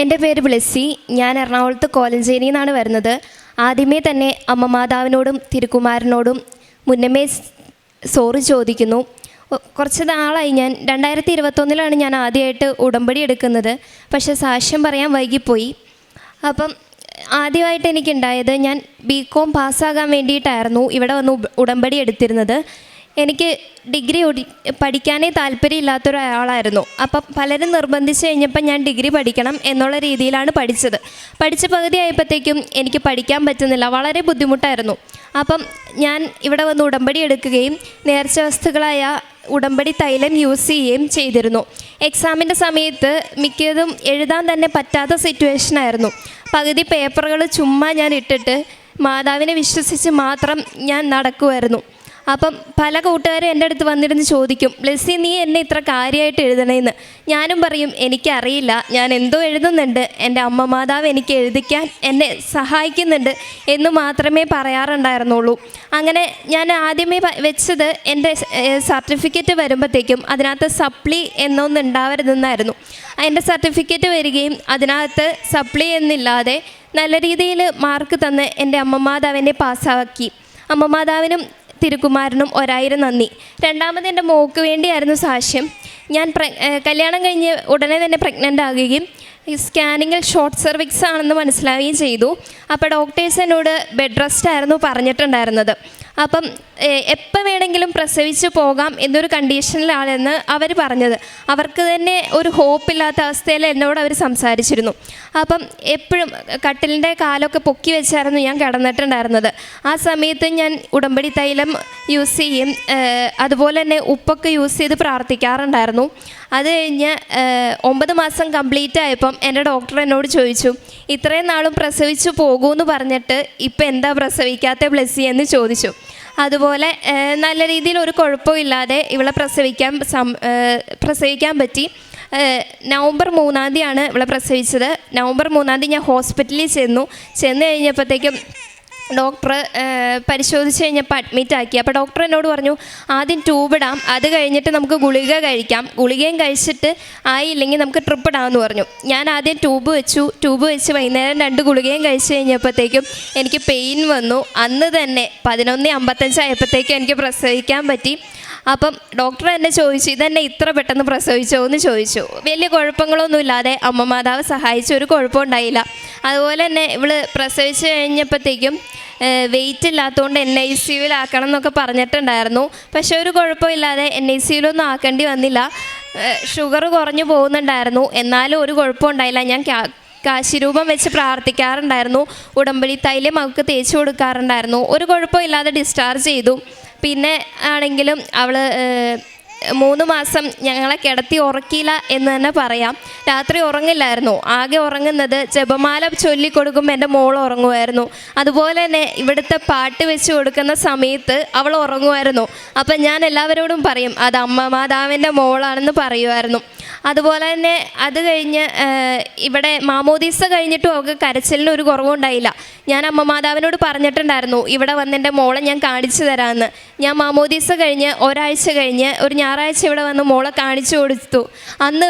എന്റെ പേര് ബ്ലെസ്സി ഞാൻ എറണാകുളത്ത് കോലഞ്ചേരിയിൽ നിന്നാണ് വരുന്നത്. ആദ്യമേ തന്നെ അമ്മ മാതാവിനോടും തിരുക്കുമാരനോടും മുന്നമേ സോറി ചോദിക്കുന്നു. കുറച്ച് നാളായി ഞാൻ രണ്ടായിരത്തി ഇരുപത്തൊന്നിലാണ് ഞാൻ ആദ്യമായിട്ട് ഉടമ്പടി എടുക്കുന്നത്. പക്ഷേ സാക്ഷ്യം പറയാൻ വൈകിപ്പോയി. അപ്പം ആദ്യമായിട്ട് എനിക്കുണ്ടായത് ഞാൻ ബി കോം പാസ്സാകാൻ വേണ്ടിയിട്ടായിരുന്നു ഇവിടെ വന്ന് ഉടമ്പടി എടുത്തിരുന്നത്. എനിക്ക് ഡിഗ്രി പഠിക്കാനേ താല്പര്യമില്ലാത്തൊരാളായിരുന്നു. അപ്പം പലരും നിർബന്ധിച്ച് കഴിഞ്ഞപ്പോൾ ഞാൻ ഡിഗ്രി പഠിക്കണം എന്നുള്ള രീതിയിലാണ് പഠിച്ചത്. പഠിച്ച പകുതി ആയപ്പോഴത്തേക്കും എനിക്ക് പഠിക്കാൻ പറ്റുന്നില്ല. വളരെ ബുദ്ധിമുട്ടായിരുന്നു. അപ്പം ഞാൻ ഇവിടെ വന്ന് ഉടമ്പടി എടുക്കുകയും നേർച്ച വസ്തുക്കളായ ഉടമ്പടി തൈലം യൂസ് ചെയ്യുകയും ചെയ്തിരുന്നു. എക്സാമിന്റെ സമയത്ത് മിക്കതും എഴുതാൻ തന്നെ പറ്റാത്ത സിറ്റുവേഷൻ ആയിരുന്നു പകുതി പേപ്പറുകൾ ചുമ്മാ ഞാൻ ഇട്ടിട്ട് മാതാവിനെ വിശ്വസിച്ച് മാത്രം ഞാൻ നടക്കുമായിരുന്നു അപ്പം പല കൂട്ടുകാരും എന്റെ അടുത്ത് വന്നിരുന്ന് ചോദിക്കും ബ്ലെസ്സി നീ എന്നെ ഇത്ര കാര്യമായിട്ട് എഴുതണേന്ന്? ഞാനും പറയും എനിക്കറിയില്ല. ഞാൻ എന്തോ എഴുതുന്നുണ്ട്. എന്റെ അമ്മ മാതാവ് എനിക്ക് എഴുതിക്കാൻ എന്നെ സഹായിക്കുന്നുണ്ട് എന്ന് മാത്രമേ പറയാറുണ്ടായിരുന്നുള്ളൂ. അങ്ങനെ ഞാൻ ആദ്യമേ വെച്ചത് എന്റെ സർട്ടിഫിക്കറ്റ് വരുമ്പോഴത്തേക്കും അതിനകത്ത് സപ്ലി എന്നൊന്നും ഉണ്ടാവരുതെന്നായിരുന്നു. എന്റെ സർട്ടിഫിക്കറ്റ് വരികയും അതിനകത്ത് സപ്ലി എന്നില്ലാതെ നല്ല രീതിയിൽ മാർക്ക് തന്ന് എന്റെ അമ്മ മാതാവിനെ പാസ്സാക്കി. അമ്മ മാതാവിനും തിരുക്കുമാരനും ഒരായിരം നന്ദി. രണ്ടാമത് എന്റെ മോക്ക് വേണ്ടിയായിരുന്നു സാക്ഷ്യം. ഞാൻ കല്യാണം കഴിഞ്ഞ് ഉടനെ തന്നെ പ്രഗ്നന്റ് ആകുകയും സ്കാനിങ്ങിൽ ഷോർട്ട് സർവിക്സ് ആണെന്ന് മനസ്സിലാവുകയും ചെയ്തു. അപ്പോൾ ഡോക്ടേഴ്സ് എന്നോട് ബെഡ് റെസ്റ്റ് ആയിരുന്നു പറഞ്ഞിട്ടുണ്ടായിരുന്നത്. അപ്പം എപ്പോൾ വേണമെങ്കിലും പ്രസവിച്ച് പോകാം എന്നൊരു കണ്ടീഷനിലാണെന്ന് അവർ പറഞ്ഞത്. അവർക്ക് തന്നെ ഒരു ഹോപ്പില്ലാത്ത അവസ്ഥയിൽ എന്നോട് അവർ സംസാരിച്ചിരുന്നു. അപ്പം എപ്പോഴും കട്ടിലിന്റെ കാലൊക്കെ പൊക്കി വെച്ചായിരുന്നു ഞാൻ കിടന്നിട്ടുണ്ടായിരുന്നത്. ആ സമയത്ത് ഞാൻ ഉടമ്പടി തൈലം യൂസ് ചെയ്യും അതുപോലെ തന്നെ ഉപ്പൊക്കെ യൂസ് ചെയ്ത് പ്രാർത്ഥിക്കാറുണ്ടായിരുന്നു. അത് കഴിഞ്ഞ് ഒമ്പത് മാസം കംപ്ലീറ്റ് ആയപ്പം എന്റെ ഡോക്ടർ എന്നോട് ചോദിച്ചു ഇത്രയും നാളും പ്രസവിച്ചു പോകൂന്ന് പറഞ്ഞിട്ട് ഇപ്പം എന്താ പ്രസവിക്കാത്ത ബ്ലെസ്സി എന്ന് ചോദിച്ചു. അതുപോലെ നല്ല രീതിയിൽ ഒരു കുഴപ്പമില്ലാതെ ഇവളെ പ്രസവിക്കാൻ പ്രസവിക്കാൻ പറ്റി. നവംബർ മൂന്നാം തീയതിയാണ് ഇവളെ പ്രസവിച്ചത്. നവംബർ മൂന്നാം തീയതി ഞാൻ ഹോസ്പിറ്റലിൽ ചെന്നു. ചെന്ന് കഴിഞ്ഞപ്പോഴത്തേക്കും ഡോക്ടർ പരിശോധിച്ച് കഴിഞ്ഞപ്പോൾ അഡ്മിറ്റ് ആക്കി. അപ്പോൾ ഡോക്ടർ എന്നോട് പറഞ്ഞു ആദ്യം ട്യൂബ് ഇടാം അത് കഴിഞ്ഞിട്ട് നമുക്ക് ഗുളിക കഴിക്കാം. ഗുളികയും കഴിച്ചിട്ട് ആയില്ലെങ്കിൽ നമുക്ക് ട്രിപ്പ് ഇടാമെന്ന് പറഞ്ഞു. ഞാൻ ആദ്യം ട്യൂബ് വെച്ചു. ട്യൂബ് വെച്ച് വൈകുന്നേരം രണ്ട് ഗുളികയും കഴിച്ച് കഴിഞ്ഞപ്പോഴത്തേക്കും എനിക്ക് പെയിൻ വന്നു. അന്ന് തന്നെ പതിനൊന്ന് അമ്പത്തഞ്ചായപ്പോഴത്തേക്കും എനിക്ക് പ്രസവിക്കാൻ പറ്റി. അപ്പം ഡോക്ടർ എന്നെ ചോദിച്ചു ഇതെന്നെ ഇത്ര പെട്ടെന്ന് പ്രസവിച്ചോ? എന്ന് ചോദിച്ചു. വലിയ കുഴപ്പങ്ങളൊന്നുമില്ലാതെ അമ്മ മാതാവ് സഹായിച്ചു ഒരു കുഴപ്പമുണ്ടായില്ല അതുപോലെ തന്നെ ഇവൾ പ്രസവിച്ച് കഴിഞ്ഞപ്പോഴത്തേക്കും വെയിറ്റ് ഇല്ലാത്തതുകൊണ്ട് എൻ ഐ സി യുവിലാക്കണം എന്നൊക്കെ പറഞ്ഞിട്ടുണ്ടായിരുന്നു. പക്ഷേ ഒരു കുഴപ്പമില്ലാതെ എൻ ഐ സി യുലൊന്നും ആക്കേണ്ടി വന്നില്ല. ഷുഗർ കുറഞ്ഞു പോകുന്നുണ്ടായിരുന്നു. എന്നാലും ഒരു കുഴപ്പമുണ്ടായില്ല ഞാൻ കാശിരൂപം വെച്ച് പ്രാർത്ഥിക്കാറുണ്ടായിരുന്നു. ഉടമ്പടി തൈലം അവൾക്ക് തേച്ചു കൊടുക്കാറുണ്ടായിരുന്നു. ഒരു കുഴപ്പമില്ലാതെ ഡിസ്ചാർജ് ചെയ്തു. പിന്നെ ആണെങ്കിലും അവൾ മൂന്ന് മാസം ഞങ്ങളെ കിടത്തി ഉറക്കിയില്ല എന്ന് തന്നെ പറയാം. രാത്രി ഉറങ്ങില്ലായിരുന്നു. ആകെ ഉറങ്ങുന്നത് ജപമാല ചൊല്ലിക്കൊടുക്കുമ്പോൾ എന്റെ മോൾ ഉറങ്ങുമായിരുന്നു. അതുപോലെ തന്നെ ഇവിടുത്തെ പാട്ട് വെച്ച് കൊടുക്കുന്ന സമയത്ത് അവൾ ഉറങ്ങുമായിരുന്നു. അപ്പം ഞാൻ എല്ലാവരോടും പറയും അത് അമ്മ മാതാവിന്റെ മോളാണെന്ന് പറയുമായിരുന്നു. അതുപോലെ തന്നെ അത് കഴിഞ്ഞ് ഇവിടെ മാമോദീസ കഴിഞ്ഞിട്ടും അവൾക്ക് കരച്ചിലിന് ഒരു കുറവുണ്ടായില്ല ഞാൻ അമ്മ മാതാവിനോട് പറഞ്ഞിട്ടുണ്ടായിരുന്നു ഇവിടെ വന്ന് എന്റെ മോളെ ഞാൻ കാണിച്ചു തരാമെന്ന്. ഞാൻ മാമോദീസ കഴിഞ്ഞ് ഒരാഴ്ച കഴിഞ്ഞ് ഒരു ഞായറാഴ്ച ഇവിടെ വന്ന് മോളെ കാണിച്ചു കൊടുത്തു. അന്ന്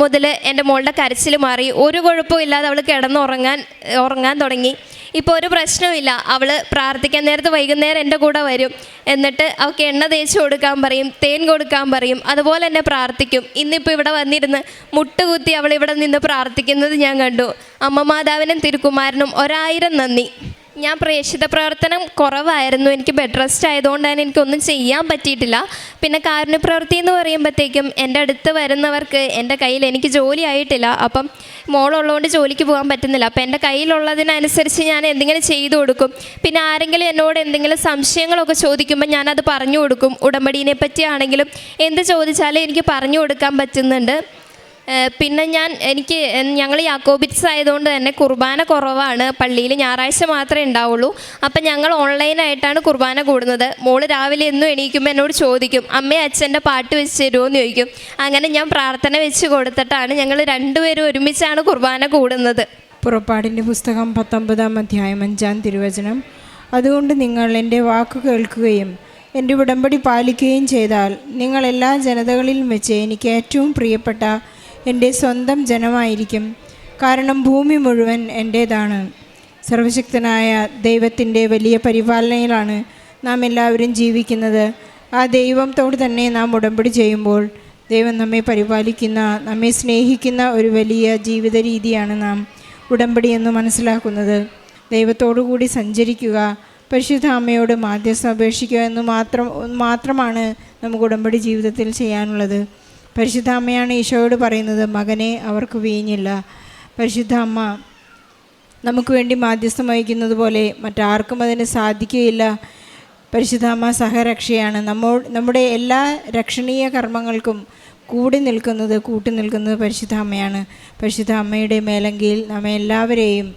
മുതൽ എന്റെ മോളുടെ കരച്ചിൽ മാറി. ഒരു കുഴപ്പവും ഇല്ലാതെ അവൾ കിടന്നുറങ്ങാൻ ഉറങ്ങാൻ തുടങ്ങി. ഇപ്പോൾ ഒരു പ്രശ്നമില്ല അവൾ പ്രാർത്ഥിക്കാൻ നേരത്ത് വൈകുന്നേരം എന്റെ കൂടെ വരും. എന്നിട്ട് അവൾക്ക് എണ്ണ തേച്ച് കൊടുക്കാൻ പറയും തേൻ കൊടുക്കാൻ പറയും. അതുപോലെ തന്നെ പ്രാർത്ഥിക്കും. ഇന്നിപ്പോൾ ഇവിടെ വന്നിരുന്ന് മുട്ടുകുത്തി അവൾ ഇവിടെ നിന്ന് പ്രാർത്ഥിക്കുന്നത് ഞാൻ കണ്ടു. അമ്മ മാതാവിനും തിരുക്കുമാരനും ഒരായിരം നന്ദി. ഞാൻ പ്രേക്ഷിത പ്രവർത്തനം കുറവായിരുന്നു. എനിക്ക് ബെഡ് റെസ്റ്റ് ആയതുകൊണ്ട് തന്നെ എനിക്കൊന്നും ചെയ്യാൻ പറ്റിയിട്ടില്ല. പിന്നെ കാരുണ്യ പ്രവൃത്തി എന്ന് പറയുമ്പോഴത്തേക്കും എന്റെ അടുത്ത് വരുന്നവർക്ക് എന്റെ കയ്യിൽ എനിക്ക് ജോലി ആയിട്ടില്ല. അപ്പം മോളുള്ളതുകൊണ്ട് ജോലിക്ക് പോകാൻ പറ്റുന്നില്ല. അപ്പം എന്റെ കയ്യിലുള്ളതിനനുസരിച്ച് ഞാൻ എന്തെങ്കിലും ചെയ്തു കൊടുക്കും. പിന്നെ ആരെങ്കിലും എന്നോട് എന്തെങ്കിലും സംശയങ്ങളൊക്കെ ചോദിക്കുമ്പോൾ ഞാനത് പറഞ്ഞു കൊടുക്കും. ഉടമ്പടീനെ പറ്റിയാണെങ്കിലും എന്ത് ചോദിച്ചാലും എനിക്ക് പറഞ്ഞു കൊടുക്കാൻ പറ്റുന്നുണ്ട്. പിന്നെ ഞാൻ എനിക്ക് ഞങ്ങൾ യാക്കോബിറ്റ്സ് ആയതുകൊണ്ട് തന്നെ കുർബാന കുറവാണ്. പള്ളിയിൽ ഞായറാഴ്ച മാത്രമേ ഉണ്ടാവുള്ളൂ. അപ്പം ഞങ്ങൾ ഓൺലൈനായിട്ടാണ് കുർബാന കൂടുന്നത്. മോൾ രാവിലെ എന്നും എണീക്കുമ്പോൾ എന്നോട് ചോദിക്കും അമ്മയും അച്ഛന്റെ പാട്ട് വെച്ച് തരുമോ എന്ന് ചോദിക്കും. അങ്ങനെ ഞാൻ പ്രാർത്ഥന വെച്ച് കൊടുത്തിട്ടാണ് ഞങ്ങൾ രണ്ടുപേരും ഒരുമിച്ചാണ് കുർബാന കൂടുന്നത്. പുറപ്പാടിന്റെ പുസ്തകം പത്തൊമ്പതാം അധ്യായം അഞ്ചാം തിരുവചനം. അതുകൊണ്ട് നിങ്ങൾ എന്റെ വാക്ക് കേൾക്കുകയും എന്റെ ഉടമ്പടി പാലിക്കുകയും ചെയ്താൽ നിങ്ങൾ എല്ലാ ജനതകളിലും വെച്ച് എനിക്ക് ഏറ്റവും പ്രിയപ്പെട്ട എന്റെ സ്വന്തം ജനമായിരിക്കും. കാരണം ഭൂമി മുഴുവൻ എന്റേതാണ്. സർവശക്തനായ ദൈവത്തിന്റെ വലിയ പരിപാലനയിലാണ് നാം എല്ലാവരും ജീവിക്കുന്നത്. ആ ദൈവത്തോട് തന്നെ നാം ഉടമ്പടി ചെയ്യുമ്പോൾ ദൈവം നമ്മെ പരിപാലിക്കുന്ന നമ്മെ സ്നേഹിക്കുന്ന ഒരു വലിയ ജീവിത രീതിയാണ് നാം ഉടമ്പടി എന്ന് മനസ്സിലാക്കുന്നത്. ദൈവത്തോടു കൂടി സഞ്ചരിക്കുക പരിശുദ്ധ അമ്മയോട് മാധ്യസ്ഥം അപേക്ഷിക്കുക എന്ന് മാത്രം മാത്രമാണ് നമുക്ക് ഉടമ്പടി ജീവിതത്തിൽ ചെയ്യാനുള്ളത്. പരിശുദ്ധ അമ്മയാണ് ഈശോയോട് പറയുന്നത് മകനെ അവർക്ക് വീഞ്ഞില്ല. പരിശുദ്ധ അമ്മ നമുക്ക് വേണ്ടി മാധ്യസ്ഥം വഹിക്കുന്നത് പോലെ മറ്റാർക്കും അതിന് സാധിക്കുകയില്ല. പരിശുദ്ധാമ്മ സഹരക്ഷയാണ്. നമ്മോ നമ്മുടെ എല്ലാ രക്ഷണീയ കർമ്മങ്ങൾക്കും കൂടി നിൽക്കുന്നത് കൂട്ടി നിൽക്കുന്നത് പരിശുദ്ധ അമ്മയാണ് പരിശുദ്ധ അമ്മയുടെ മേലങ്കിയിൽ നമ്മെ എല്ലാവരെയും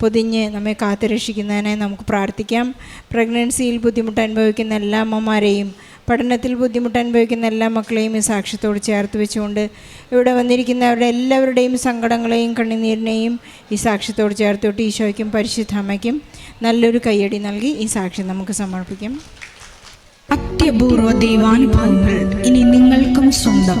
പൊതിഞ്ഞ് നമ്മെ കാത്തുരക്ഷിക്കുന്നതിനായി നമുക്ക് പ്രാർത്ഥിക്കാം. പ്രഗ്നൻസിയിൽ ബുദ്ധിമുട്ട് അനുഭവിക്കുന്ന എല്ലാ അമ്മമാരെയും പഠനത്തിൽ ബുദ്ധിമുട്ട് അനുഭവിക്കുന്ന എല്ലാ മക്കളെയും ഈ സാക്ഷ്യത്തോട് ചേർത്ത് വെച്ചുകൊണ്ട് ഇവിടെ വന്നിരിക്കുന്നവരുടെ എല്ലാവരുടെയും സങ്കടങ്ങളെയും കണ്ണുനീരിനെയും ഈ സാക്ഷ്യത്തോട് ചേർത്ത് വിട്ട് ഈശോയ്ക്കും പരിശുദ്ധ അമ്മയ്ക്കും നല്ലൊരു കയ്യടി നൽകി ഈ സാക്ഷ്യം നമുക്ക് സമർപ്പിക്കാം. അത്യപൂർവ ദൈവാനുഭവങ്ങൾ ഇനി നിങ്ങൾക്കും സ്വന്തം.